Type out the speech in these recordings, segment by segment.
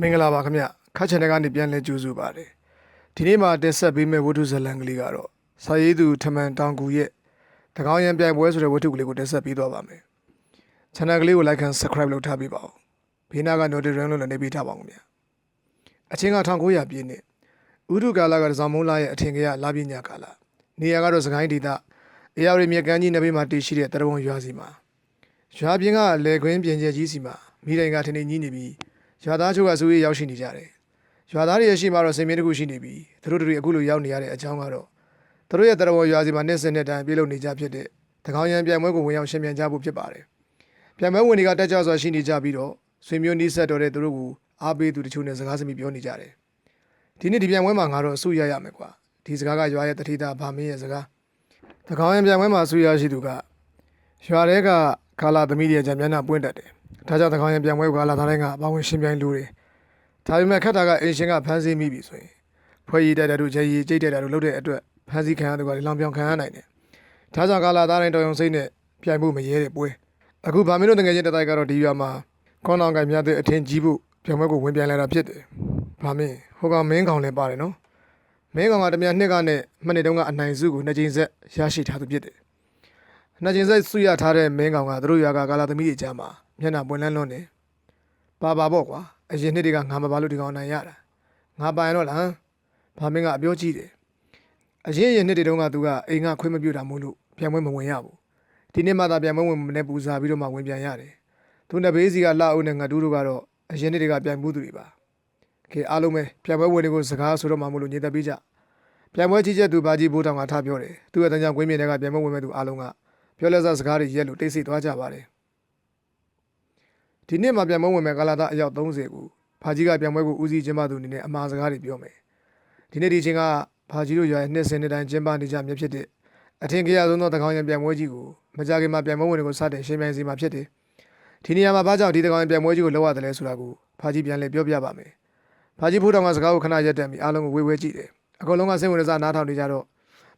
မင်္ဂလာပါခင်ဗျခတ်ချန်တဲ့ကနေပြန်လဲကြိုးစုပါတယ်ဒီနေ့မှာတက်ဆက်ပေးမယ့်ဝတ္ထုဇာတ်လမ်းကလေးကတော့စာရေးသူထမန်တောင်ကူရဲ့တကောင်းရံပြိုင်ပွဲဆိုတဲ့ဝတ္ထုကလေးကိုတက်ဆက်ပေးသွားပါမယ် channel ကလေးကို like and subscribe လုပ်ထားပေးပါဦးဘေးနားက notification လို့လည်းနေပေးထားပါဦးခင်ဗျအချင်းက1900ပြည့်နှစ်ဥဒုကာလကတစောင်းမုံလာရဲ့အထင်ကရလာပြညာကာလနေရာကတော့စကိုင်းဒေသအေရဝတီမြေကမ်းကြီးနယ်ဘေးမှာတည်ရှိတဲ့တရဝုံရွာစီမှာရွာပြင်းကလေခွင်းပြင်ကျဲကြီးစီမှာမိတိုင်ကထင်းထင်းကြီးနေပြီး ရွာသားချို့ကစူရေးရောက်ရှိနေကြတယ်။ရွာသားတွေရဲ့ရှိမှတော့စင်မြင့်တစ်ခုရှိနေပြီးသူတို့တွေအခုလိုရောက်နေရတဲ့အကြောင်းကတော့သူတို့ရဲ့တရဝရွာစီမှာနှစ်စင်နှစ်တိုင်းပြုလုပ်နေကြဖြစ်တဲ့တကောင်းရံပြိုင်ပွဲကိုဝင်ရောက်ရှင်ပြန်ကြဖို့ဖြစ်ပါတယ်။ပြိုင်ပွဲဝင်တွေကတက်ကြွစွာရှိနေကြပြီးတော့ဆွေမျိုးနီးစပ်တော်တဲ့သူတို့ကိုအားပေးသူတချို့နဲ့စကားစမိပြောနေကြတယ်။ဒီနေ့ဒီပြိုင်ပွဲမှာငါတော့အဆူရရမယ်ကွာ။ဒီစကားကရွာရဲ့တတိတာဗာမင်းရဲ့စကားတကောင်းရံပြိုင်ပွဲမှာအဆူရရှိသူကရွာထဲကကာလာသမီးတွေကြံမျက်နှာပွင့်တတ်တယ်။ ဒါကြောင့်တကောင်းရံပြိုင်ပွဲကလာသားတိုင်းကပါဝင်ရှင်ပြိုင်လူတွေဒါပေမဲ့ခက်တာကအင်ရှင်ကဖမ်းဆီးမိပြီဆိုရင်ဖွဲ့ရည်တက်တဲ့တို့ခြေရည်ကြိတ်တက်တဲ့တို့လုပ်တဲ့အတွက်ဖမ်းဆီးခံရတဲ့ကလည်းလောင်ပြောင်ခံရနိုင်တယ်။ဒါကြောင့်ကာလာသားတိုင်းတော်ရုံစိတ်နဲ့ပြိုင်မှုမရဲတဲ့ပွဲ။အခုဗာမင်းတို့တကယ်ချင်းတတိုက်ကတော့ဒီရွာမှာခွန်အောင်ကင်မြတ်တဲ့အထင်ကြီးဖို့ပြိုင်ပွဲကိုဝင်ပြန်လာတာဖြစ်တယ်။ဗာမင်းဟိုကမင်းကောင်လည်းပါတယ်နော်။မင်းကောင်ကတမန်နှစ်ကနဲ့မနေ့တုန်းကအနိုင်စုကိုနှစ်ကြိမ်ဆက်ရရှိထားသူဖြစ်တယ်။နှစ်ကြိမ်ဆက်ဆုရထားတဲ့မင်းကောင်ကသူတို့ရွာကကာလာသမီးတွေကြားမှာ မျက်နှာပွင့်လန်းလွန်းတယ်။ပါပါပေါ့ကွာ။အရင်နှစ်တွေကငါမပါလို့ဒီကောင်နိုင်ရတာ။ငါပိုင်တော့လား။ဘာမင်းကအပြောကြည့်တယ်။အရင်ရင်နှစ်တွေတုန်းကသူကအိမ်ကခွင့်မပြုတာမို့လို့ပြန်ပွဲမဝင်ရဘူး။ဒီနေ့မှသာပြန်ပွဲဝင်မနေပူစားပြီးတော့မှဝင်ပြန်ရတယ်။သူနဲ့ဘေးစီကလှအုပ်နဲ့ငါတူးတို့ကတော့အရင်နှစ်တွေကပြန်မှုသူတွေပါ။ကဲအားလုံးပဲပြန်ပွဲဝင်တွေကိုစကားဆိုတော့မှမို့လို့ညင်သက်ပေးကြ။ပြန်ပွဲကြီးချက်သူဘာကြီးဘိုးတောင်ကထားပြောတယ်။သူ့ရဲ့တန်ကြောင်ကွင်းမြင်တဲ့ကပြန်ပွဲဝင်မဲ့သူအားလုံးကပြောလဲစားစကားတွေရက်လို့တိတ်ဆိတ်သွားကြပါတယ်။ ဒီနေ့မှပြန်ပွဲဝင်မဲ့ကာလာသားအယောက်30ကိုဘာကြီးကပြန်ပွဲကိုဦးစီးကျင်းပသူအနေနဲ့အမှားစကားတွေပြောမယ်။ဒီနေ့ဒီချိန်ကဘာကြီးတို့ရွာရဲ့နှစ်စင်နှစ်တိုင်းကျင်းပနေကြမြဖြစ်တဲ့အထင်ကြီးရဆုံးသောတကောင်းရံပြန်ပွဲကြီးကိုမကြခင်မှာပြန်ပွဲဝင်တွေကိုစတင်ရှင်းပြစီမှာဖြစ်တယ်။ဒီနေရာမှာဘာကြောင့်ဒီတကောင်းရံပြန်ပွဲကြီးကိုလောက်ရတယ်လဲဆိုတာကိုဘာကြီးပြန်လဲပြောပြပါမယ်။ဘာကြီးဖိုးတောင်ကစကားကိုခဏရက်တက်ပြီးအားလုံးကိုဝေဝဲကြည့်တယ်။အကုန်လုံးကစိတ်ဝင်စားနားထောင်နေကြတော့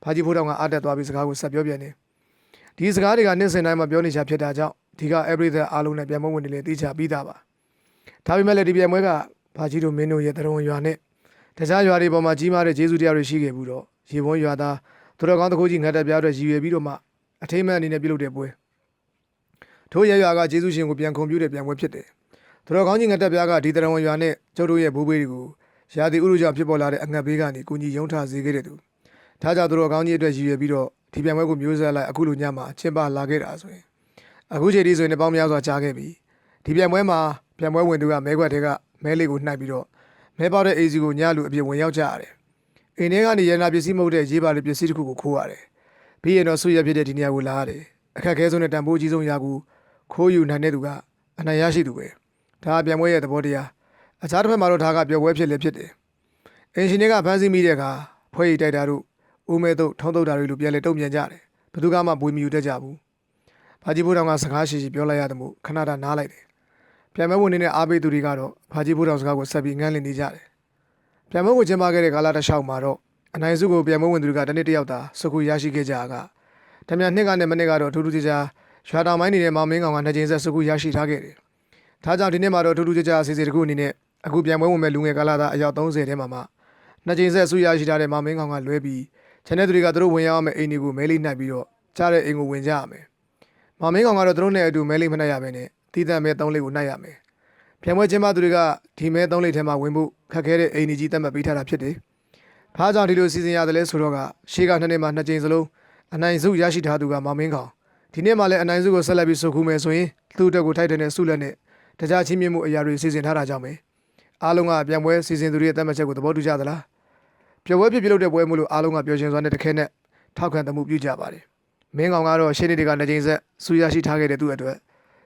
ဘာကြီးဖိုးတောင်ကအားတက်သွားပြီးစကားကိုဆက်ပြောပြန်တယ်။ဒီစကားတွေကနှစ်စင်တိုင်းမှာပြောနေချာဖြစ်တာကြောင့် ဒီက everything အားလုံးနဲ့ပြန်ပွဲဝင်တွေလည်းသိချပြီးသားပါ။ဒါပေမဲ့လည်းဒီပြန်ပွဲကဘာကြီးတို့မင်းတို့ရဲ့တရုံရွာနဲ့တခြားရွာတွေပေါ်မှာကြီးမားတဲ့ကျေးဇူးတရားတွေရှိခဲ့ဘူးတော့ရေဘုံရွာသားသူတော်ကောင်းတစ်ခုကြီးငတ်တက်ပြားအတွက်ရည်ရွယ်ပြီးတော့မှအထိမ်းအမှန်အနေနဲ့ပြုလုပ်တဲ့ပွဲထို့ရရွာကကျေးဇူးရှင်ကိုပြန်ခုံပြုတဲ့ပြန်ပွဲဖြစ်တယ်သူတော်ကောင်းကြီးငတ်တက်ပြားကဒီတရုံရွာနဲ့ကျုပ်တို့ရဲ့ဘိုးဘေးတွေကိုရာသီဥတုကြောင့်ဖြစ်ပေါ်လာတဲ့အငတ်ဘေးကနေကိုကြီးရုံးထားစေခဲ့တဲ့သူဒါကြောင့်သူတော်ကောင်းကြီးအတွက်ရည်ရွယ်ပြီးတော့ဒီပြန်ပွဲကိုမျိုးဆက်လိုက်အခုလိုညမှာကျင်းပလာခဲ့တာဆိုရင် အခုချိန်ဒီဆိုရင်ပေါင်းများစွာကြားခဲ့ပြီဒီပြန်ပွဲမှာပြန်ပွဲဝင်သူကမဲခွက်တွေကမဲလေးကိုနှိုက်ပြီးတော့မဲပေါက်တဲ့အေစီကိုညလူအပြည့်ဝင်ရောက်ကြရတယ်အိမ်ထဲကနေရန်နာပစ္စည်းမဟုတ်တဲ့ရေးပါတဲ့ပစ္စည်းတစ်ခုကိုခိုးရတယ်ပြီးရင်တော့ဆွရဖြစ်တဲ့ဒီနေရာကိုလာရတယ်အခက်အခဲဆုံးနဲ့တန်ဖိုးကြီးဆုံးရာကိုခိုးယူနိုင်တဲ့သူကအနိုင်ရရှိသူပဲဒါကပြန်ပွဲရဲ့သဘောတရားအခြားတစ်ဖက်မှာတော့ဒါကပျော်ပွဲဖြစ်လည်းဖြစ်တယ်အင်ရှင်တွေကဖမ်းဆီးမိတဲ့အခါဖွဲ့ရည်တိုက်တာတို့ဦးမဲတို့ထုံးတုတ်တာတွေလိုပြန်လဲတုံ့ပြန်ကြတယ်ဘယ်သူကမှဘွေမီယူတတ်ကြဘူး ဘာကြီးဘိုးတော်ကစကားရှိရှိပြောလိုက်ရတယ်မို့ခဏတာနားလိုက်တယ်ပြန်မဲဝင်နေတဲ့အားပေးသူတွေကတော့ဘာကြီးဘိုးတော်စကားကိုဆက်ပြီးငန်းလင့်နေကြတယ်ပြန်မဲကိုကျင်းပခဲ့တဲ့ကာလတစ်လျှောက်မှာတော့အနိုင်စုကိုပြန်မဲဝင်သူတွေကတနေ့တစ်ယောက်သာစုခုရရှိခဲ့ကြတာကတမန်နှစ်ကနဲ့မနှစ်ကတော့ထူးထူးခြားခြားရွာတောင်ပိုင်းနေတဲ့မောင်မင်းကောင်ကနှစ်ကြိမ်ဆက်စုခုရရှိထားခဲ့တယ်ဒါကြောင့်ဒီနေ့မှာတော့ထူးထူးခြားခြားအစီအစဉ်တစ်ခုအနေနဲ့အခုပြန်မဲဝင်မဲ့လူငယ်ကာလသားအယောက်30ထဲမှာမှနှစ်ကြိမ်ဆက်စုရရှိထားတဲ့မောင်မင်းကောင်ကလွဲပြီးချန်တဲ့သူတွေကသူတို့ဝင်ရောက်မယ့်အိမ်တွေကိုမဲလေးနှိုက်ပြီးတော့ကြားတဲ့အိမ်ကိုဝင်ကြရမယ်။ မောင်မင်းကောင်ကတော့သူတို့နဲ့အတူမဲလေးမနှိုက်ရဘဲနဲ့တီးတန့်မဲ၃လေးကိုနှိုက်ရမယ်။ပြန်ပွဲချင်းမသူတွေကဒီမဲ၃လေးထဲမှာဝင်ဖို့ခက်ခဲတဲ့အိမ်ကြီးတက်မှတ်ပေးထားတာဖြစ်တယ်။ဘာကြောင့်ဒီလိုစီစဉ်ရတယ်လဲဆိုတော့ကရှေးကနှစ်နှစ်မှာနှစ်ကြိမ်စလုံးအနိုင်စုရရှိထားသူကမောင်မင်းကောင်ဒီနေ့မှလည်းအနိုင်စုကိုဆက်လက်ပြီးစုခုမယ်ဆိုရင်သူ့အတွက်ကိုထိုက်တဲ့ဆုလက်နဲ့တခြားချင်းမြင့်မှုအရာတွေစီစဉ်ထားတာကြောင့်ပဲအားလုံးကပြန်ပွဲစီစဉ်သူတွေရဲ့တတ်မှတ်ချက်ကိုသဘောတူကြသလားပျော်ပွဲဖြစ်ပြုလုပ်တဲ့ပွဲမို့လို့အားလုံးကပျော်ရွှင်စွာနဲ့တခဲနဲ့ထောက်ခံတမှုပြုကြပါတယ် မင်းကောင်ကတော့ရှင်းနေတွေကနှစ်ကြိမ်ဆက်ဆူရရှိထားခဲ့တဲ့သူ့အတွက်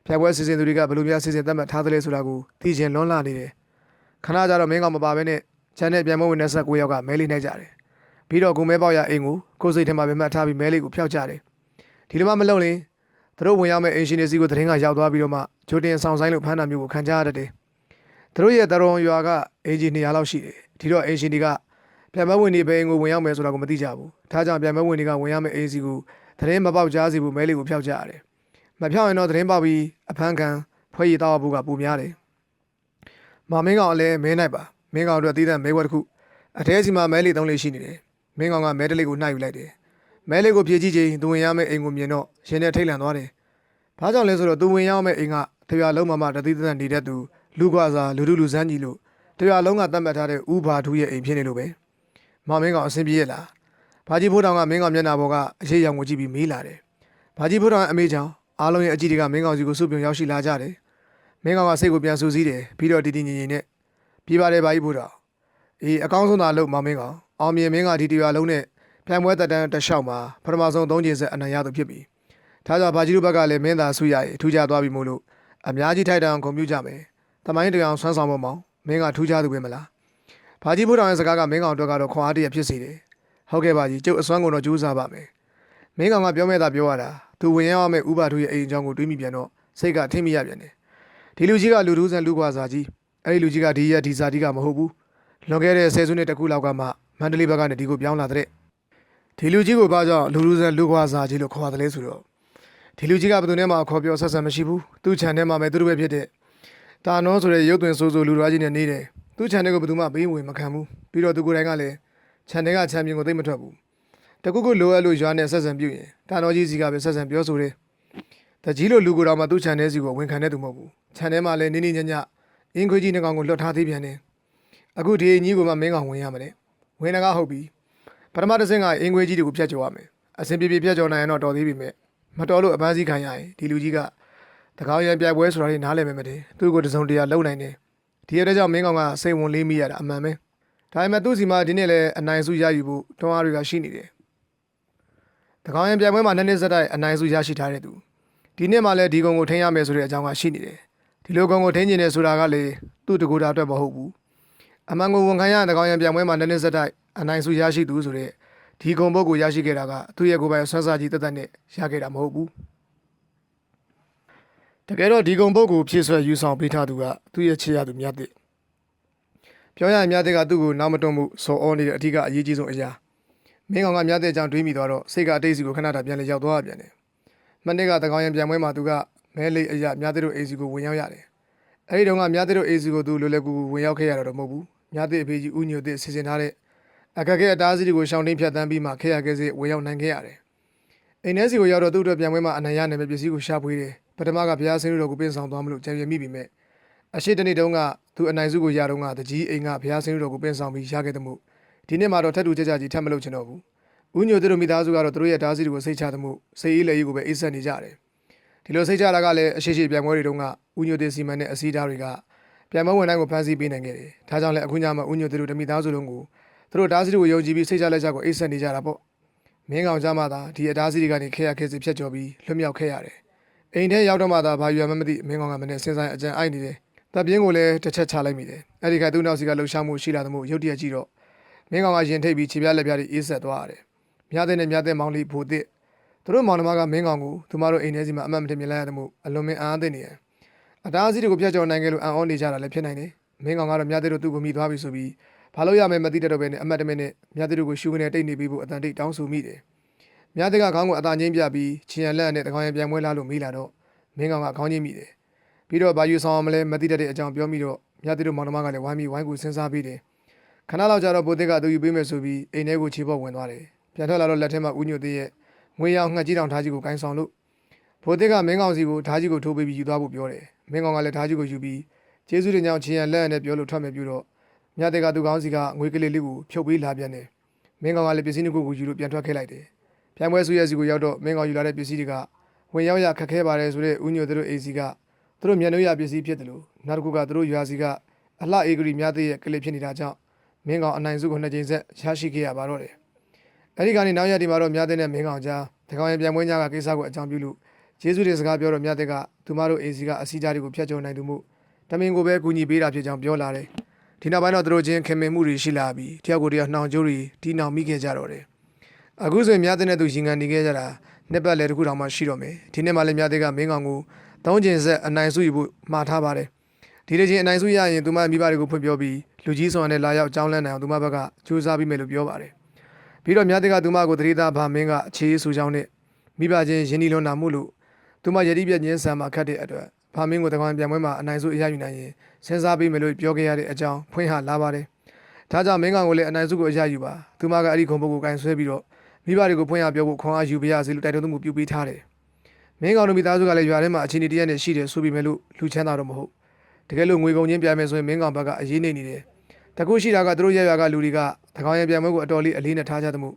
ပြန်ပွဲစီစဉ်သူတွေကဘယ်လိုများစီစဉ်တတ်မှတ်ထားသလဲဆိုတာကိုသိချင်လွန်းလာနေတယ်ခဏကြတော့မင်းကောင်မပါဘဲနဲ့ချန်တဲ့ပြန်ပွဲဝင်တဲ့ဆက်9ယောက်ကမဲလေးနှိုက်ကြတယ်ပြီးတော့ကိုမဲပေါက်ရအိမ်ကိုကိုယ်စိတ်ထဲမှာပဲမှတ်ထားပြီးမဲလေးကိုဖျောက်ကြတယ်ဒီလိုမှမလုပ်ရင်သူတို့ဝင်ရောက်မဲ့အင်ရှင်နေစီကိုတရင်ကရောက်သွားပြီးတော့မှဂျိုတင်ဆောင်ဆိုင်လို့ဖမ်းတာမျိုးကိုခံကြရတတ်တယ်သူတို့ရဲ့တရုံရွာကအင်ဂျင်200လောက်ရှိတယ်ဒီတော့အင်ရှင်တွေကပြန်မဝင်နေဘဲကိုဝင်ရောက်မယ်ဆိုတာကိုမသိကြဘူးဒါကြောင့်ပြန်မဝင်တွေကဝင်ရမယ့်အင်စီကို တရင်မပေါက်ကြားစီဘူးမဲလေးကိုဖျောက်ကြရတယ်မဖျောက်ရင်တော့တရင်ပေါက်ပြီးအဖမ်းခံဖွဲ့ရည်တော့ဘူးကပူများတယ်မမင်းကောင်အလည်းမဲနိုင်ပါမင်းကောင်အတွက်တည်တဲ့မဲဝက်တစ်ခုအထဲစီမှာမဲလေးသုံးလေးရှိနေတယ်မင်းကောင်ကမဲတလေးကိုနှိုက်ယူလိုက်တယ်မဲလေးကိုဖြည့်ကြည့်ချိန်သူဝင်ရမယ့်အိမ်ကိုမြင်တော့ရှင်နဲ့ထိတ်လန့်သွားတယ်ဘာကြောင့်လဲဆိုတော့သူဝင်ရမယ့်အိမ်ကတရားလုံးမမတတိတန်နေတဲ့သူလူကွာစာလူလူလူစမ်းကြီးလို့တရားလုံးကတတ်မှတ်ထားတဲ့ဥဘာထူးရဲ့အိမ်ဖြစ်နေလို့ပဲမမင်းကောင်အဆင်ပြေရလား ဘာကြီးဖိုးတောင်ကမင်းကောင်မျက်နှာပေါ်ကအရေးရောင်ကိုကြည့်ပြီးမေးလာတယ်ဘာကြီးဖိုးတောင်အမေချောင်းအားလုံးရဲ့အကြည့်တွေကမင်းကောင်စီကိုစုပြုံရောက်ရှိလာကြတယ်မင်းကောင်ကစိတ်ကိုပြန်ဆူစည်းတယ်ပြီးတော့တည်တည်ငြိမ်ငြိမ်နဲ့ပြေးပါတယ်ဘာကြီးဖို့တော့အေးအကောင်းဆုံးသာလို့မောင်မင်းကောင်အောင်မြင်မင်းကဒီတရားလုံးနဲ့ပြိုင်ပွဲတက်တန်းတစ်လျှောက်မှာပထမဆုံး၃ချိန်ဆက်အနိုင်ရသူဖြစ်ပြီဒါကြောင့်ဘာကြီးတို့ဘက်ကလည်းမင်းသာဆူရရင်ထူးခြားသွားပြီမို့လို့အများကြီးထိုက်တန်အောင်ဂုဏ်ပြုကြမယ်တမိုင်းတရားဆွမ်းဆောင်ဖို့မောင်မင်းကထူးခြားသူပဲမလားဘာကြီးဖို့တောင်ရဲ့စကားကမင်းကောင်အတွက်ကတော့ခွန်အားတရဖြစ်စေတယ် ဟုတ်ကဲ့ပါကြီးကျုပ်အစွမ်းကုန်တော့ကြိုးစားပါမယ်မင်းကောင်ကပြောမဲ့တာပြောရတာသူဝင်ရအောင်မဲ့ဥပါထုရဲ့အိမ်အကြောင်းကိုတွေးမိပြန်တော့စိတ်ကထိမ့်မိရပြန်တယ်ဒီလူကြီးကလူထူးဆန်လူကွာစာကြီးအဲ့ဒီလူကြီးကဒီရက်ဒီစာတီးကမဟုတ်ဘူးလွန်ခဲ့တဲ့ဆယ်စုနှစ်တခုလောက်ကမှမန္တလေးဘက်ကနေဒီကိုပြောင်းလာတဲ့ဒီလူကြီးကိုဘာကြောင့်လူထူးဆန်လူကွာစာကြီးလို့ခေါ်ရတယ်လဲဆိုတော့ဒီလူကြီးကဘယ်သူနဲ့မှခေါ်ပြောဆက်ဆံမရှိဘူးသူ့ခြံထဲမှာပဲသူတို့ပဲဖြစ်တဲ့တာနောဆိုတဲ့ရုပ်သွင်းဆိုးဆိုးလူတော်ကြီးနဲ့နေတယ်သူ့ခြံထဲကိုဘယ်သူမှဘေးဝင်မခံဘူးပြီးတော့သူကိုယ်တိုင်ကလည်း ခြံထဲကခြံပြင်ကိုသိမ့်မထွက်ဘူးတကူကူလိုအပ်လို့ရွာနဲ့ဆက်ဆံပြုရင်တာနောကြီးစီကပဲဆက်ဆံပြောဆိုတယ်တကြီးလိုလူကိုယ်တော်မှသူ့ခြံထဲစီကိုဝင်ခံတဲ့သူမဟုတ်ဘူးခြံထဲမှာလည်းနင်းနေညညအင်းခွေးကြီးနှစ်ကောင်ကိုလွတ်ထားသေးပြန်တယ်အခုဒီအင်ကြီးကိုမှမင်းကောင်ဝင်ရမယ်ဝင်တကားဟုတ်ပြီပထမတစ်ဆင့်ကအင်းခွေးကြီးတွေကိုဖျက်ကျော်ရမယ်အစဉ်ပြေပြေဖျက်ကျော်နိုင်ရင်တော့တော်သေးပြီမဲ့မတော်လို့အပန်းစည်းခံရရင်ဒီလူကြီးကတကောင်းရံပြိုင်ပွဲဆိုတာလေးနားလည်မယ်မတဲ့သူ့ကိုတစုံတရာလုံနိုင်တယ်ဒီရတဲ့ကြောင့်မင်းကောင်ကစိတ်ဝင်လေးမိရတာအမှန်ပဲ ဒါပေမဲ့သူ့စီမှာဒီနေ့လည်းအနိုင်စုရယူဖို့တွန်းအားတွေကရှိနေတယ်တကောင်းရံပြိုင်ပွဲမှာနှစ်နှစ်ဆက်တိုက်အနိုင်စုရရှိထားတဲ့သူဒီနှစ်မှလည်းဒီကုံကိုထိန်းရမယ်ဆိုတဲ့အကြောင်းကရှိနေတယ်ဒီလိုကုံကိုထိန်းကျင်နေဆိုတာကလေသူ့တကူတာအတွက်မဟုတ်ဘူးအမှန်ကိုဝန်ခံရတဲ့ကောင်ရံပြန်ပွဲမှာနည်းနည်းစက်တိုက်အနိုင်စုရရှိသူဆိုတဲ့ဒီကုံဘုတ်ကိုရရှိခဲ့တာကသူ့ရဲ့ကိုယ်ပိုင်ဆွမ်းစားကြီးတက်တက်နဲ့ရခဲ့တာမဟုတ်ဘူးတကယ်တော့ဒီကုံဘုတ်ကိုဖြည့်ဆွဲယူဆောင်ပေးထားသူကသူ့ရဲ့ချစ်ရသူမြတ်တဲ့ ပြောရရင်မြတ်တဲ့ကသူ့ကိုနောက်မတွန့်မှုစော်ဩနေတဲ့အထူးကအရေးကြီးဆုံးအရာမင်းကောင်ကမြတ်တဲ့အကြောင်းတွေးမိသွားတော့စိတ်ကအတိတ်စီကိုခဏတာပြန်လေရောက်သွားပြန်တယ်မနေ့ကတကောင်ရင်ပြန်ပွဲမှာသူကမဲလေးအရာမြတ်တဲ့တို့အေစီကိုဝင်ရောက်ရတယ်။အဲဒီတုန်းကမြတ်တဲ့တို့အေစီကိုသူလိုလဲကူကူဝင်ရောက်ခဲ့ရတာတော့မဟုတ်ဘူး။မြတ်တဲ့အဖေကြီးဦးညိုတဲ့စီစဉ်ထားတဲ့အခက်အခဲအတားအဆီးတွေကိုရှောင်တင်းဖြတ်တန်းပြီးမှခေရခဲစေဝင်ရောက်နိုင်ခဲ့ရတယ်။အိမ်ထဲစီကိုရောက်တော့သူ့အတွက်ပြန်ပွဲမှာအနိုင်ရနိုင်မဲ့ပစ္စည်းကိုရှာဖွေတယ်။ပထမကဘုရားဆင်းတော်ကိုပြင်ဆောင်သွားမလို့ကြံရမိပြီမဲ့ အရှိတနေ့တုန်းကသူအနိုင်စုကိုရတော့ကတကြီးအိမ်ကဘုရားဆင်းတော်ကိုပြင်ဆောင်ပြီးရခဲ့တဲ့မှုဒီနေ့မှာတော့ထပ်တူကြကြကြီးထပ်မလုပ်ချင်တော့ဘူး။ဦးညိုတဲ့တို့မိသားစုကတော့သူတို့ရဲ့တားဆီးတွေကိုစိတ်ချသမှုစိတ်အေးလက်အေးကိုပဲအေးဆက်နေကြတယ်။ဒီလိုစိတ်ချတာကလည်းအရှိရှိပြန်ပွဲတွေတုန်းကဥညိုသေးစီမံတဲ့အစည်းအသားတွေကပြန်မဝင်တိုင်းကိုဖမ်းဆီးပေးနိုင်ခဲ့တယ်။ဒါကြောင့်လည်းအခုညမှာဥညိုသေးတို့တမိသားစုလုံးကိုသူတို့တားစီတွေကိုယုံကြည်ပြီးစိတ်ချလက်ချကိုအိတ်ဆက်နေကြတာပေါ့။မင်းကောင်ကြမှာသာဒီအတားစီတွေကနေခဲရခဲစီဖြတ်ကျော်ပြီးလွတ်မြောက်ခဲ့ရတယ်။အိမ်ထဲရောက်တော့မှသာဘာယူရမှမသိမင်းကောင်ကမနဲ့စဉ်းစားအကြံအိုက်နေတယ်။ တပ်ပြင်းကိုလည်းတစ်ချက်ချလိုက်မိတယ်။အဲဒီခါသူ့နောက်စီကလှုပ်ရှားမှုရှိလာသမှုရုတ်တရက်ကြည့်တော့မင်းကောင်ကရင်ထိတ်ပြီးခြေပြားလက်ပြားတွေအေးဆက်သွားရတယ်။မြားတဲ့နဲ့မြားတဲ့မောင်လေးဖိုတဲ့သူတို့မောင်နှမကမင်းကောင်ကိုသူမတို့အိမ်ထဲစီမှာအမှတ်မတင်မြင်လိုက်ရတဲ့မှုအလွန်မင်းအားသိနေရအတားအဆီးတွေကိုဖျက်ကျော်နိုင်ခဲ့လို့အံ့ဩနေကြတာလည်းဖြစ်နိုင်တယ်မင်းကောင်ကတော့မြတ်တဲ့တို့သူ့ကိုမိသွားပြီဆိုပြီးဘာလို့ရမယ်မသိတဲ့တော့ပဲနဲ့အမှတ်တမဲ့နဲ့မြတ်တဲ့တို့ကိုရှူကနေတိတ်နေပြီးဖို့အတန်တိတ်တောင်းဆိုမိတယ်မြတ်တဲ့ကခေါင်းကိုအသာချင်းပြပြီးချင်ရလက်နဲ့တကောင်ရပြန်ပွဲလာလို့မိလာတော့မင်းကောင်ကခေါင်းချင်းမိတယ် ပြီးတော့ဘာယူဆောင်အောင်မလဲမသိတတ်တဲ့အကြောင်းပြောမိတော့မြတ်တဲ့တို့မောင်နှမကလည်းဝိုင်းပြီးဝိုင်းကူစဉ်းစားပြီးတယ်ခဏလောက်ကြာတော့ဘိုးသက်ကသူယူပေးမယ်ဆိုပြီးအိမ်ထဲကိုခြေပေါက်ဝင်သွားတယ်ပြန်ထွက်လာတော့လက်ထဲမှာဦးညိုသေးရဲ့ငွေရောင်ငှက်ကြီးတောင်ဓာကြီးကိုကိုင်းဆောင်လို့ဘိုးသက်ကမင်းကောင်စီကိုဓာကြီးကိုထိုးပေးပြီးယူသွားဖို့ပြောတယ်မင်းကောင်ကလည်းဓာကြီးကိုယူပြီးကျေးဇူးတင်ကြောင်းချင်ရလက်နဲ့ပြောလို့ထွက်မယ်ပြတော့မြတ်သက်ကသူကောင်းစီကငွေကလေးလေးကိုဖြုတ်ပေးလာပြန်တယ်မင်းကောင်ကလည်းပစ္စည်းတစ်ခုကိုယူလို့ပြန်ထွက်ခဲ့လိုက်တယ်ပြန်ပွဲဆူရဲစီကိုရောက်တော့မင်းကောင်ယူလာတဲ့ပစ္စည်းတွေကဝင်ရောက်ရခက်ခဲပါတယ်ဆိုတဲ့ဦးညိုတို့အေစီက သူတို့မျက်နှာရပစ္စည်းဖြစ်တယ်လို့နောက်တစ်ခုကသူတို့ရွာစီကအလှအေဂရီများသေးရဲ့ကလေးဖြစ်နေတာကြောင့်မင်းကောင်အနိုင်စုကိုနှစ်ကြိမ်ဆက်ရရှိခဲ့ရပါတော့တယ်အဲ့ဒီကနေနောက်ရက်ဒီမှာတော့မြတ်တဲ့နဲ့မင်းကောင်ကြားတကောင်ရင်ပြန်ပွဲညကကိစ္စကိုအကြောင်းပြုလို့ကျေးဇူးတင်စကားပြောတော့မြတ်တဲ့ကသူမတို့အေစီကအစီအကြားတွေကိုဖျက်ချော်နိုင်သူမှုတမင်ကိုပဲကူညီပေးတာဖြစ်ကြောင်းပြောလာတယ်ဒီနောက်ပိုင်းတော့သူတို့ချင်းခင်မင်မှုတွေရှိလာပြီးတယောက်ကိုတယောက်နှောင်ကြိုးတွေတီးနှောင်မိခဲ့ကြတော့တယ်အခုဆိုရင်မြတ်တဲ့နဲ့သူရင်ခံနေခဲ့ကြတာနှစ်ပတ်လေတစ်ခုတောင်မှရှိတော့မယ်ဒီနေ့မှလည်းမြတ်တဲ့ကမင်းကောင်ကို တောင်းကျင်ဆက်အနိုင်စုယူဖို့မှာထားပါတယ်ဒီတစ်ချိန်အနိုင်စုရရင်သူမမိဘတွေကိုဖွင့်ပြောပြီးလူကြီးဆောင်နဲ့လာရောက်ကြောင်းလန့်နိုင်အောင်သူမဘက်ကကြိုးစားပြီးမယ်လို့ပြောပါတယ်ပြီးတော့မြတ်တဲ့ကသူမကိုတတိသားဗာမင်းကအခြေအဆူချောင်းနဲ့မိဘချင်းရင်းနှီးလွန်တာမှုလို့သူမယတိပြည့်ညင်းဆံမှာခတ်တဲ့အတွက်ဖာမင်းကိုတကောင်ပြန်ပွဲမှာအနိုင်စုအရယူနိုင်ရင်စဉ်းစားပေးမယ်လို့ပြောခဲ့ရတဲ့အကြောင်းဖွင့်ဟလာပါတယ်။ဒါကြောင့်မင်းကောင်ကိုလည်းအနိုင်စုကိုအရယူပါ။သူမကအဲ့ဒီခုံပုတ်ကိုကင်ဆွဲပြီးတော့မိဘတွေကိုဖွင့်ရပြောဖို့ခွန်အားယူပြရစီလို့တိုက်တွန်းမှုပြုပေးထားတယ်။ မင်းကောင်တို့မိသားစုကလည်းရွာထဲမှာအခြေအနေတရက်နဲ့ရှိတယ်ဆိုပြီးမယ်လို့လူချမ်းသာတော့မဟုတ်။တကယ်လို့ငွေကုန်ချင်းပြမယ်ဆိုရင်မင်းကောင်ဘက်ကအရေးနေနေတယ်။တကူရှိတာကသူတို့ရရွာကလူတွေကတကောင်ရပြန်ပွဲကိုအတော်လေးအလေးနဲ့ထားကြသမှု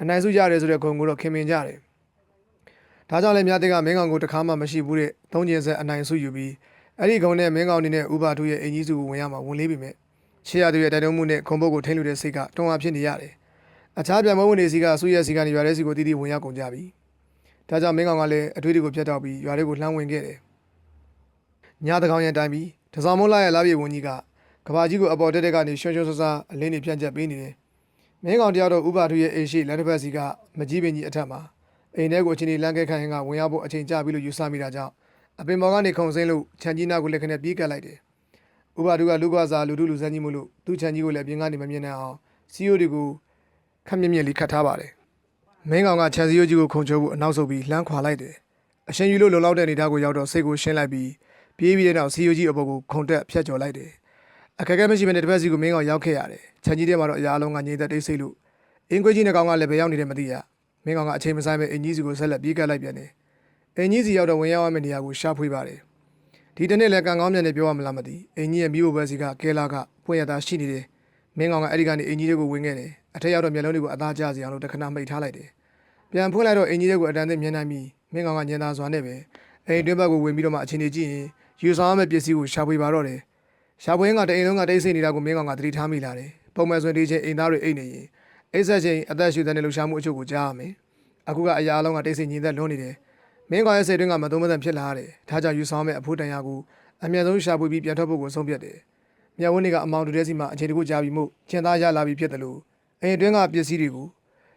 အနိုင်စုရတယ်ဆိုတဲ့ဂုံကိုတော့ခင်မင်ကြတယ်။ဒါကြောင့်လည်းမြတ်တဲ့ကမင်းကောင်ကိုတခါမှမရှိဘူးတဲ့သုံးကျင်ဆက်အနိုင်စုယူပြီးအဲ့ဒီဂုံနဲ့မင်းကောင်နေနဲ့ဥပါထုရဲ့အင်ကြီးစုကိုဝင်ရမှာဝင်လေးပြီမဲ့ရှေ့ရသူရဲ့တိုက်တွန်းမှုနဲ့ခုံပုတ်ကိုထိန်းလို့တဲ့စိတ်ကတွန်းအားဖြစ်နေရတယ်။အခြားပြန်မဝင်နေစီကစုရဲ့စီကနေရွာတဲ့စီကိုတီးတီးဝင်ရောက်ကုန်ကြပြီ။ ဒါကြောင့်မင်းကောင်ကလည်းအထွေးတွေကိုပြတ်တောက်ပြီးရွာတွေကိုလှမ်းဝင်ခဲ့တယ်။ညတကောင်ရန်တိုင်းပြီးတစောင်းမိုးလာရဲ့လာပြေဝန်ကြီးကကဘာကြီးကိုအပေါ်တက်တက်ကနေရွှွှွှဆဆာအလင်းနေပြန့်ကျက်ပေးနေတယ်။မင်းကောင်တယောက်တော့ဥပါထုရဲ့အိမ်ရှိလက်တစ်ဖက်စီကမကြီးပင်ကြီးအထက်မှာအိမ်ထဲကိုအချင်းကြီးလမ်းကဲခိုင်ရင်ကဝင်ရောက်ဖို့အချိန်ကြာပြီလို့ယူဆမိတာကြောင့်အပင်ပေါ်ကနေခုံစင်းလို့ခြံကြီးနာကိုလက်ခနဲ့ပြေးကပ်လိုက်တယ်။ဥပါဒုကလူကစားလူထုလူစမ်းကြီးမို့လို့သူ့ခြံကြီးကိုလည်းအပြင်ကနေမမြင်နိုင်အောင်စီယိုတွေကိုခက်မြက်မြက်လေးခတ်ထားပါတယ်။ မင်းကောင်ကခြံစည်းရိုးကြီးကိုခုံချိုးဖို့အနောက်ဆုတ်ပြီးလှမ်းခွာလိုက်တယ်။အရှင်ယူလို့လုံလောက်တဲ့အနေထားကိုရောက်တော့စိတ်ကိုရှင်းလိုက်ပြီးပြေးပြီးတဲ့နောက်စီယိုကြီးအပေါ်ကိုခုံတက်ဖြတ်ကျော်လိုက်တယ်။အခက်အခဲမရှိဘဲနဲ့တစ်ဖက်စီကိုမင်းကောင်ရောက်ခဲ့ရတယ်။ခြံကြီးထဲမှာတော့အရာအလုံးကငြိမ်သက်တိတ်ဆိတ်လို့အင်းကွေးကြီးနဲ့ကောင်ကလည်းဘယ်ရောက်နေတယ်မသိရ။မင်းကောင်ကအချိန်မဆိုင်ပဲအင်ကြီးစီကိုဆက်လက်ပြေးကပ်လိုက်ပြန်တယ်။အင်ကြီးစီရောက်တော့ဝင်ရောက်ရမယ့်နေရာကိုရှာဖွေပါတယ်။ဒီတနေ့လည်းကံကောင်းမြန်နေပြောရမလားမသိ။အင်ကြီးရဲ့မိဘဘက်စီကကဲလာကဖွင့်ရတာရှိနေတယ်။မင်းကောင်ကအဲ့ဒီကနေအင်ကြီးတွေကိုဝင်ခဲ့တယ်။ အထက်ရောက်တော့မျက်လုံးတွေကိုအသားကျစေအောင်လို့တခဏမိတ်ထားလိုက်တယ်။ပြန်ဖွင့်လိုက်တော့အင်ကြီးတွေကိုအတန်သိမြင်နိုင်ပြီးမင်းကောင်ကညင်သာစွာနဲ့ပဲအိမ်တွင်းဘက်ကိုဝင်ပြီးတော့မှအချိန်ကြီးကြည့်ရင်ယူဆောင်ရမယ့်ပစ္စည်းကိုရှာဖွေပါတော့တယ်။ရှာဖွေရင်ကတအိမ်လုံးကတိတ်ဆိတ်နေတာကိုမင်းကောင်ကသတိထားမိလာတယ်။ပုံမှန်ဆိုရင်ဒီချိန်အိမ်သားတွေအိတ်နေရင်အိတ်ဆက်ချိန်အသက်ရှူတဲ့လှူရှာမှုအချို့ကိုကြားရမယ်။အခုကအရာအလုံးကတိတ်ဆိတ်ညင်သက်လွန်းနေတယ်။မင်းကောင်ရဲ့စိတ်တွင်းကမသုံးမသန့်ဖြစ်လာတယ်။ဒါကြောင့်ယူဆောင်မဲ့အဖို့တန်ရာကိုအမြတ်ဆုံးရှာဖွေပြီးပြန်ထွက်ဖို့ကိုဆုံးဖြတ်တယ်။မြတ်ဝင်းတွေကအမောင်တူတဲ့စီမှာအခြေတကူကြားပြီးမို့ကျင်သားရလာပြီးဖြစ်တယ်လို့ အိမ်အတွင်းကပစ္စည်းတွေကို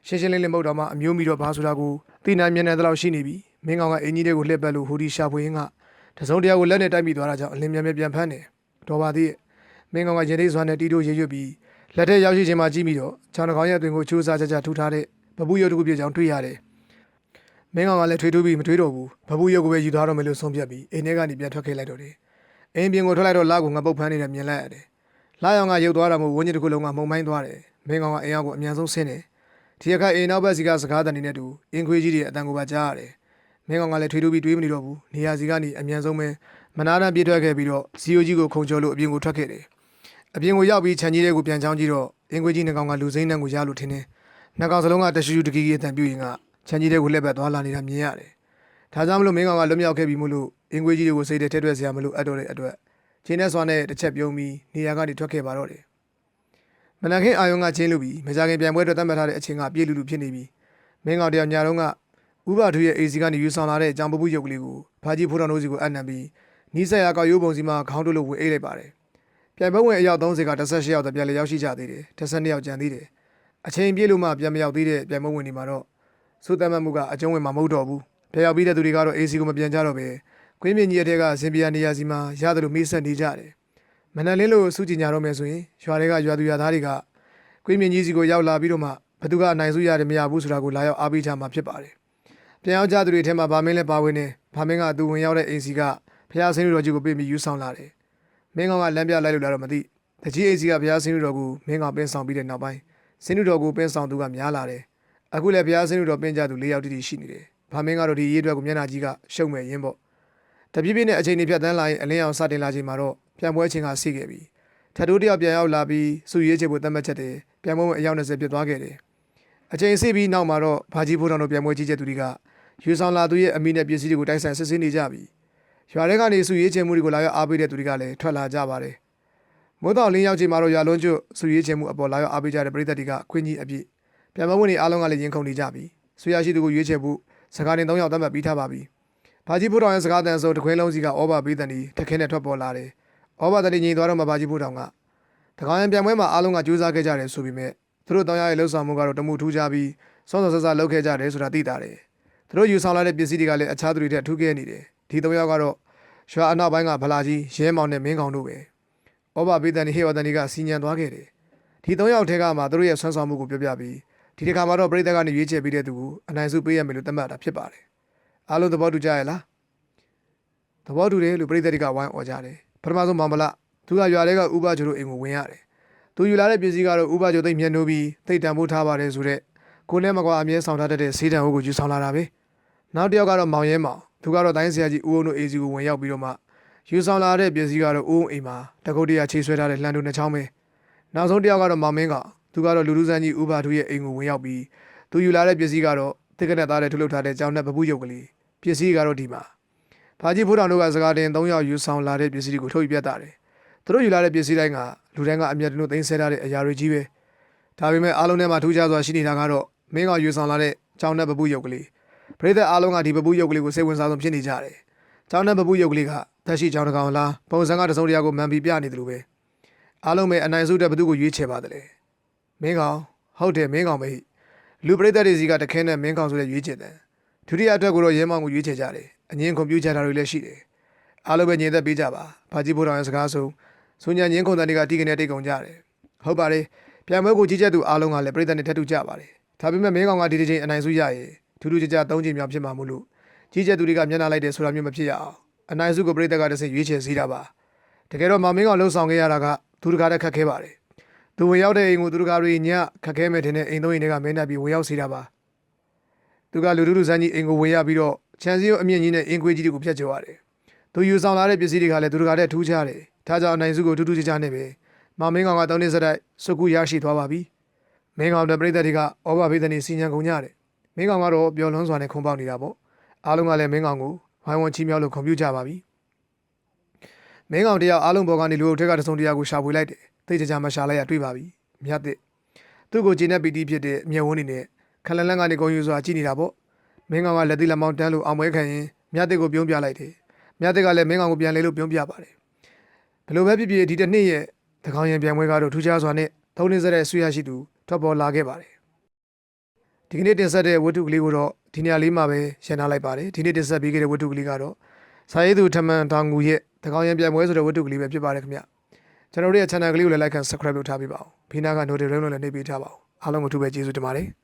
ရှင်းရှင်းလင်းလင်းမဟုတ်တော့မှအမျိုးမီတော့ဘာဆိုတာကိုသိနိုင်မြင်နိုင်တဲ့လောက်ရှိနေပြီ။မင်းကောင်ကအင်ကြီးတွေကိုလှည့်ပတ်လို့ဟိုဒီရှာဖွေရင်းကတစုံတရာကိုလက်နဲ့တိုက်မိသွားတာကြောင့်အလင်းမြန်မြန်ပြန်ဖမ်းတယ်။တော်ပါသေးရဲ့။မင်းကောင်ကရေထိတ်စွာနဲ့တီးတိုးရေရွတ်ပြီးလက်ထက်ရောက်ရှိခြင်းမှာကြည့်ပြီးတော့ချောင်းတစ်ကောင်ရဲ့အတွင်ကိုချိုးစားကြကြထူထားတဲ့ဘဘူးရုပ်တစ်ခုပြကြောင်တွေ့ရတယ်။မင်းကောင်ကလည်းထွေးထူးပြီးမထွေးတော့ဘူး။ဘဘူးရုပ်ကိုပဲယူသွားတော့မယ်လို့ဆုံးဖြတ်ပြီးအိမ်ထဲကနေပြန်ထွက်ခဲ့လိုက်တော့တယ်။အိမ်ပြင်ကိုထွက်လိုက်တော့လာကိုငပုတ်ဖမ်းနေတဲ့မြင်လိုက်ရတယ်။လာရောင်ကရုပ်သွားတာမို့ဝန်းကျင်တစ်ခုလုံးကမှုန်မိုင်းသွားတယ်။ မင်းကောင်ကအိမ်အောင်ကိုအမြန်ဆုံးဆင်းတယ်။ဒီအခါအိမ်နောက်ဘက်စီကစကားတန်နေတူအင်းခွေးကြီးတွေအတန်ကိုပါကြားရတယ်။မင်းကောင်ကလည်းထွေးထူးပြီးတွေးမနေတော့ဘူး။နေရာစီကနေအမြန်ဆုံးပဲမနာတမ်းပြေးထွက်ခဲ့ပြီးတော့ဇီယိုကြီးကိုခုံချိုးလို့အပြင်ကိုထွက်ခဲ့တယ်။အပြင်ကိုရောက်ပြီးခြံကြီးတွေကိုပြန်ချောင်းကြည့်တော့အင်းခွေးကြီးနှကောင်ကလူစိမ့်နှံကိုရလို့ထင်တယ်။နှကောင်စလုံးကတရှူရှူတကီကီအတန်ပြူရင်ကခြံကြီးတွေကိုလှည့်ပတ်သွားလာနေတာမြင်ရတယ်။ဒါကြောင့်မလို့မင်းကောင်ကလွတ်မြောက်ခဲ့ပြီးမို့လို့အင်းခွေးကြီးတွေကိုစိတ်ထဲထဲထွက်စရာမလိုအပ်တော့တဲ့အတွက်ချင်းနဲ့စွာနဲ့တစ်ချက်ပြုံးပြီးနေရာကနေထွက်ခဲ့ပါတော့တယ်။ မနက်ခင်းအာယုံကချင်းလူပြီးမကြခင်ပြန်ပွဲအတွက်တတ်မှတ်ထားတဲ့အချိန်ကပြည့်လူလူဖြစ်နေပြီးမင်းကောင်တယောက်ညာတော့ကဥပထုရဲ့အေစီကနေယူဆောင်လာတဲ့အကြောင်းပပူရုပ်ကလေးကိုဖာကြီးဖိုးတော်တို့စီကိုအပ်နှံပြီးနီးစက်ရကောက်ရိုးပုံစီမှာခေါင်းတို့လို့ဝင်အိတ်လိုက်ပါတယ်။ပြန်ပွဲဝင်အယောက်30က18ယောက်တပြန်လေရောက်ရှိကြသေးတယ်။12ယောက်ကျန်သေးတယ်။အချိန်ပြည့်လို့မှပြန်မရောက်သေးတဲ့ပြန်ပွဲဝင်နေမှာတော့စုတမ်းမှတ်မှုကအကျုံးဝင်မှာမဟုတ်တော့ဘူး။ပြန်ရောက်ပြီးတဲ့သူတွေကတော့အေစီကိုမပြန်ကြတော့ပဲကွင်းမြင့်ကြီးအထက်ကစင်ပြာနေရာစီမှာရတယ်လို့မေးဆက်နေကြတယ်။ မနက်လင်းလို့စုကြည်ညာတော့မယ်ဆိုရင်ရွာတွေကရွာသူရွာသားတွေကကွင်းမြင့်ကြီးစီကိုရောက်လာပြီးတော့မှဘသူကအနိုင်စုရတယ်မရဘူးဆိုတာကိုလာရောက်အားပေးကြမှာဖြစ်ပါတယ်။ပြန်ရောက်ကြသူတွေထဲမှာဗာမင်းလည်းပါဝင်နေဗာမင်းကသူဝင်ရောက်တဲ့အိမ်စီကဖះဆင်းတော်ကြီးကိုပြင်ပြီးယူဆောင်လာတယ်။မင်းကောင်ကလမ်းပြလိုက်လို့လာတော့မသိ။တကြီးအိမ်စီကဖះဆင်းတော်ကိုမင်းကောင်ပင်းဆောင်ပြီးတဲ့နောက်ပိုင်းဆင်းတော်ကိုပင်းဆောင်သူကများလာတယ်။အခုလည်းဖះဆင်းတော်ပင်းကြသူ၄ယောက်တိတိရှိနေတယ်။ဗာမင်းကတော့ဒီရေးအတွက်ကိုမျက်နှာကြီးကရှုံမဲ့ရင်းပေါ့။တပြည့်ပြည့်နဲ့အချိန်တွေဖြတ်တန်းလာရင်အလင်းအောင်စတင်လာချိန်မှာတော့ ပြန်ပွဲချိန်ကဆီးခဲ့ပြီ။ထပ်တိုးတယောက်ပြန်ရောက်လာပြီးစုရေးချေဖို့တတ်မှတ်ချက်တယ်။ပြန်ပွဲဝင်အယောက်20ပြည့်သွားခဲ့တယ်။အချိန်ဆီးပြီးနောက်မှာတော့ဘာကြီးဖိုးတော်တို့ပြန်ပွဲကြီးချက်သူတွေကယူဆောင်လာသူရဲ့အမိနဲ့ပစ္စည်းတွေကိုတိုက်ဆိုင်စစ်ဆေးနေကြပြီ။ရွာထဲကနေစုရေးချင်မှုတွေကိုလာရောက်အားပေးတဲ့သူတွေကလည်းထွက်လာကြပါတယ်။မိုးတော်လင်းရောက်ချိန်မှာတော့ရွာလုံးကျွတ်စုရေးချင်မှုအပေါ်လာရောက်အားပေးကြတဲ့ပြည်သက်တွေကခွင့်ကြီးအပြည့်ပြန်မဝင်နေအားလုံးကလည်းရင်ခုန်နေကြပြီ။ဆွေရရှိသူကိုရွေးချယ်ဖို့စကားတင်၃ယောက်တတ်မှတ်ပြီးထားပါပြီ။ဘာကြီးဖိုးတော်ရဲ့စကားတန်ဆိုတခွင်းလုံးစီကဩဘာပေးတဲ့နီတခင်းနဲ့ထွက်ပေါ်လာတယ်။ ဩဘာတတိညီသွားတော့မှဘာကြီးဖိုးတော်ကတကောင်ရံပြန်ပွဲမှာအားလုံးကကြိုးစားခဲ့ကြတယ်ဆိုပေမဲ့သူတို့တောင်းရရဲ့လှုပ်ဆောင်မှုကတော့တမှုထူးကြပြီးစောစောဆဆလုပ်ခဲ့ကြတယ်ဆိုတာသိတာတယ်။သူတို့ယူဆောင်လာတဲ့ပစ္စည်းတွေကလည်းအခြားသူတွေထက်ထူးခဲ့နေတယ်။ဒီ၃ယောက်ကတော့ရွာအနောက်ပိုင်းကဗလာကြီးရဲမောင်နဲ့မင်းကောင်တို့ပဲ။ဩဘာပေးတဲ့နီဟေဝတန်ဒီကစီညံသွားခဲ့တယ်။ဒီ၃ယောက်ထဲကမှသူတို့ရဲ့ဆွမ်းဆောင်မှုကိုပြောပြပြီးဒီတစ်ခါမှာတော့ပြည်သက်ကနေရွေးချယ်ပြီးတဲ့သူကိုအနိုင်စုပေးရမယ်လို့သတ်မှတ်တာဖြစ်ပါတယ်။အားလုံးသဘောတူကြရဲ့လား။သဘောတူတယ်လို့ပြည်သက်တွေကဝိုင်းអော်ကြတယ် ပထမဆုံးမောင်မလသူကရွာထဲကဥပချိုတို့အိမ်ကိုဝင်ရတယ်သူယူလာတဲ့ပစ္စည်းကတော့ဥပချိုသိမ့်မြတ်နိုးပြီးသိမ့်တန်ဖိုးထားပါတယ်ဆိုတော့ကိုနဲ့မကွာအမြဲဆောင်ထားတတ်တဲ့စေးတံဟုတ်ကိုယူဆောင်လာတာပဲနောက်တစ်ယောက်ကတော့မောင်ရဲမောင်သူကတော့တိုင်းဆရာကြီးဦးအောင်တို့အေးစီကိုဝင်ရောက်ပြီးတော့မှယူဆောင်လာတဲ့ပစ္စည်းကတော့ဦးအောင်အိမ်မှာတကုတ်တရချေဆွဲထားတဲ့လှန်တူနှစ်ချောင်းပဲနောက်ဆုံးတစ်ယောက်ကတော့မောင်မင်းကသူကတော့လူလူဆန်းကြီးဥပထုရဲ့အိမ်ကိုဝင်ရောက်ပြီးသူယူလာတဲ့ပစ္စည်းကတော့တစ်ကနဲ့သားတဲ့ထုတ်လုပ်ထားတဲ့ကြောင်နဲ့ပပူးရုပ်ကလေးပစ္စည်းကတော့ဒီမှာ ဘာကြီးဖိုးတောင်တို့ကစကားတင်၃ယောက်ယူဆောင်လာတဲ့ပစ္စည်းတွေကိုထုတ်ပြပြတာတယ်။သူတို့ယူလာတဲ့ပစ္စည်းတိုင်းကလူတိုင်းကအမျက်တလို့သိမ်းဆဲထားတဲ့အရာတွေကြီးပဲ။ဒါပေမဲ့အားလုံးထဲမှာထူးခြားစွာရှိနေတာကတော့မင်းကယူဆောင်လာတဲ့ကြောင်နဲ့ပပူးရုပ်ကလေး။ပရိသတ်အားလုံးကဒီပပူးရုပ်ကလေးကိုစိတ်ဝင်စားဆုံးဖြစ်နေကြတယ်။ကြောင်နဲ့ပပူးရုပ်ကလေးကသက်ရှိကြောင်တစ်ကောင်လားပုံစံကတစုံတရာကိုမှန်ပြီးပြနေတယ်လို့ပဲ။အားလုံးပဲအနိုင်စုတဲ့ဘသူကိုရွေးချယ်ပါတယ်လေ။မင်းကောင်ဟုတ်တယ်မင်းကောင်ပဲ။လူပရိသတ်တွေစီကတခဲနဲ့မင်းကောင်ဆိုတဲ့ရွေးချယ်တယ်။ဒုတိယအတွက်ကိုတော့ရဲမောင်ကိုရွေးချယ်ကြတယ်။ အငင်းကွန်ပျူတာတွေလည်းရှိတယ်။အားလုံးပဲညီသက်ပေးကြပါ။ဘာကြီးဖိုးတော်ရဲ့စကားဆုံး။ဆိုညာငင်းခုန်တန်တွေကတီးကနေတိတ်ကုန်ကြတယ်။ဟုတ်ပါတယ်။ပြန်ပွဲကိုကြီးကြပ်သူအားလုံးကလည်းပြည်သက်နဲ့ထပ်တူကြပါတယ်။ဒါပေမဲ့မင်းကောင်ကဒီတစ်ချိန်အနိုင်စုရရင်ထူးထူးခြားခြားသုံးချိန်မြောက်ဖြစ်မှာမို့လို့ကြီးကြပ်သူတွေကမျက်နှာလိုက်တယ်ဆိုတာမျိုးမဖြစ်ရအောင်။အနိုင်စုကိုပြည်သက်ကတစ်ဆင့်ရွေးချယ်စီးတာပါ။တကယ်တော့မမင်းကောင်လှုပ်ဆောင်ခဲ့ရတာကသူတကားတက်ခတ်ခဲပါတယ်။သူဝင်ရောက်တဲ့အိမ်ကိုသူတကားတွေညခက်ခဲမဲ့တဲ့အိမ်သုံးအိမ်တွေကမင်းတက်ပြီးဝင်ရောက်စီးတာပါ။ သူကလူလူလူစန်းကြီးအင်ကိုဝင်ရပြီးတော့ချန်စီကိုအမြင့်ကြီးနဲ့အင်ခွေးကြီးတွေကိုဖျက်ချရတယ်။သူယူဆောင်လာတဲ့ပစ္စည်းတွေကလည်းသူတို့ကလည်းထူးခြားတယ်။ဒါကြောင့်အနိုင်စုကိုထူးထူးခြားခြားနဲ့ပဲမမင်းကောင်ကတောင်းနေစတဲ့စုကူရရှိသွားပါပြီ။မင်းကောင်တဲ့ပြည်သက်တွေကဩဘာဖေးတဲ့နေစီညံကုန်ကြတယ်။မင်းကောင်ကတော့ပျော်လွန်းစွာနဲ့ခုံပေါက်နေတာပေါ့။အားလုံးကလည်းမင်းကောင်ကိုဝိုင်းဝန်းချီးမြှောက်လို့ခွန်ပြုကြပါပြီ။မင်းကောင်တယောက်အားလုံးပေါ်ကနေလူအုပ်ထက်ကတစုံတရာကိုရှာဖွေလိုက်တယ်။သိကြကြမရှာလိုက်ရတွေ့ပါပြီ။မြတ်တဲ့သူ့ကိုဂျင်းနဲ့ပီတီဖြစ်တဲ့အမျက်ဝန်းနေနဲ့ ခလန်လန်ကနေဂုံယူစွာကြည့်နေတာပေါ့။မင်းကောင်ကလက်သီးလက်မောင်းတန်းလို့အောင်ပွဲခံရင်မြတ်တစ်ကိုပြုံးပြလိုက်တယ်။မြတ်တစ်ကလည်းမင်းကောင်ကိုပြန်လဲလို့ပြုံးပြပါတယ်။ဘယ်လိုပဲဖြစ်ဖြစ်ဒီတစ်နှစ်ရဲ့တကောင်ရင်ပြန်ပွဲကတော့ထူးခြားစွာနဲ့သုံးနေစတဲ့ဆွေရရှိသူထွက်ပေါ်လာခဲ့ပါတယ်။ဒီကနေ့တင်ဆက်တဲ့ဝတ္ထုကလေးကိုတော့ဒီနေရာလေးမှာပဲရှင်းထားလိုက်ပါတယ်။ဒီနေ့တင်ဆက်ပေးခဲ့တဲ့ဝတ္ထုကလေးကတော့စာရေးသူထမန်တောင်ငူရဲ့တကောင်ရင်ပြန်ပွဲဆိုတဲ့ဝတ္ထုကလေးပဲဖြစ်ပါတယ်ခင်ဗျ။ကျွန်တော်တို့ရဲ့ channel ကလေးကိုလည်း like and subscribe လုပ်ထားပေးပါဦး။ဖိနာက notification လည်းနှိပ်ပေးထားပါဦး။အားလုံးကိုအထူးပဲကျေးဇူးတင်ပါတယ်။